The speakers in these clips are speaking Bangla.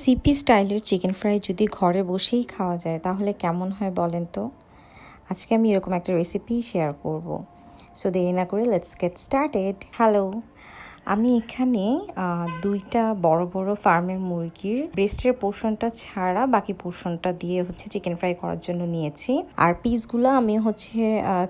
সিপি স্টাইলের চিকেন ফ্রাই যদি ঘরে বসেই খাওয়া যায়, তাহলে কেমন হয় বলেন তো? আজকে আমি এরকম একটা রেসিপি শেয়ার করব। সো দেরি না করে লেটস গেট স্টার্টেড হ্যালো আমি এখানে দুইটা বড় বড় ফার্মের মুরগির ব্রেস্টের পোর্শনটা ছাড়া বাকি পোর্শনটা দিয়ে হচ্ছে চিকেন ফ্রাই করার জন্য নিয়েছি। আর পিসগুলো আমি হচ্ছে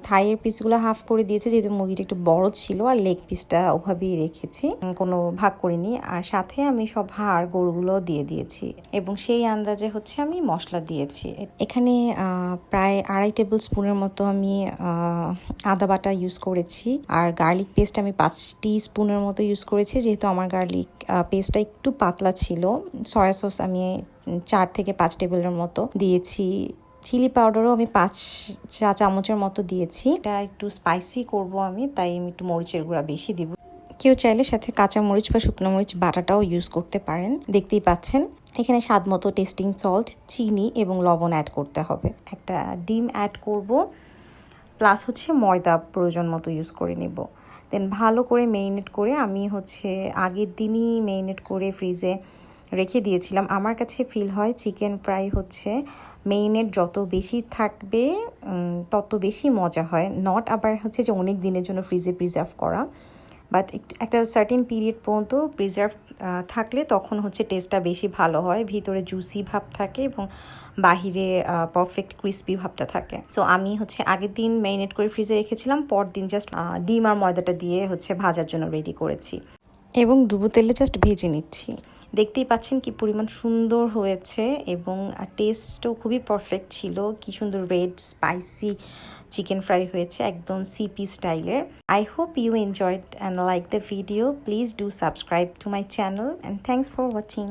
থাইয়ের পিসগুলো হাফ করে দিয়েছি, যেহেতু মুরগিটা একটু বড় ছিল, আর লেগ পিসটা ওভাবেই রেখেছি। কোনো ভাগ করিনি। আর সাথে আমি সব হাড় গরুগুলো দিয়ে দিয়েছি। এবং সেই আন্দাজে হচ্ছে আমি মশলা দিয়েছি। এখানে প্রায় আড়াই টেবিল স্পুনের মতো আমি আদা বাটা ইউজ করেছি। আর গার্লিক পেস্ট আমি পাঁচ টি স্পুনের মতো ইউজ করেছি, যেহেতু আমার গার্লিক পেস্টটা একটু পাতলা ছিল। সয়া সস আমি চার থেকে পাঁচ টেবিলের মতো দিয়েছি। চিলি পাউডারও আমি পাঁচ চা চামচের মতো দিয়েছি। এটা একটু স্পাইসি করব আমি, তাই আমি একটু মরিচের গুঁড়া বেশি দিব। কেউ চাইলে সাথে কাঁচা মরিচ বা শুকনো মরিচ বাটাটাও ইউজ করতে পারেন। দেখতেই পাচ্ছেন, এখানে স্বাদ মতো টেস্টিং সল্ট চিনি এবং লবণ অ্যাড করতে হবে। একটা ডিম অ্যাড করব প্লাস হচ্ছে ময়দা প্রয়োজন মতো ইউজ করে নিব। দেন ভালো করে মেরিনেট করে আমি হচ্ছে আগের দিনই মেরিনেট করে ফ্রিজে রেখে দিয়েছিলাম। আমার কাছে ফিল হয় চিকেন ফ্রাই হচ্ছে মেরিনেট যত বেশি থাকবে তত বেশি মজা হয়। নট আবার হচ্ছে যে অনেক দিনের জন্য ফ্রিজে প্রিজার্ভ করা। বাট একটা সার্টিন পিরিয়ড পর্যন্ত প্রিজার্ভ থাকলে তখন হচ্ছে টেস্টটা বেশি ভালো হয়। ভিতরে জুসি ভাব থাকে এবং বাহিরে পারফেক্ট ক্রিস্পি ভাবটা থাকে। তো আমি হচ্ছে আগের দিন ম্যারিনেট করে ফ্রিজে রেখেছিলাম পর দিন জাস্ট ডিম আর ময়দাটা দিয়ে হচ্ছে ভাজার জন্য রেডি করেছি। এবং ডুবো তেলে জাস্ট ভেজে নিচ্ছি। দেখতেই পাচ্ছেন কি পরিমাণ সুন্দর হয়েছে এবং টেস্টও খুবই পারফেক্ট ছিল। কি সুন্দর রেড স্পাইসি চিকেন ফ্রাই হয়েছে একদম সিপি স্টাইলের I hope you enjoyed and like the video please do subscribe to my channel and thanks for watching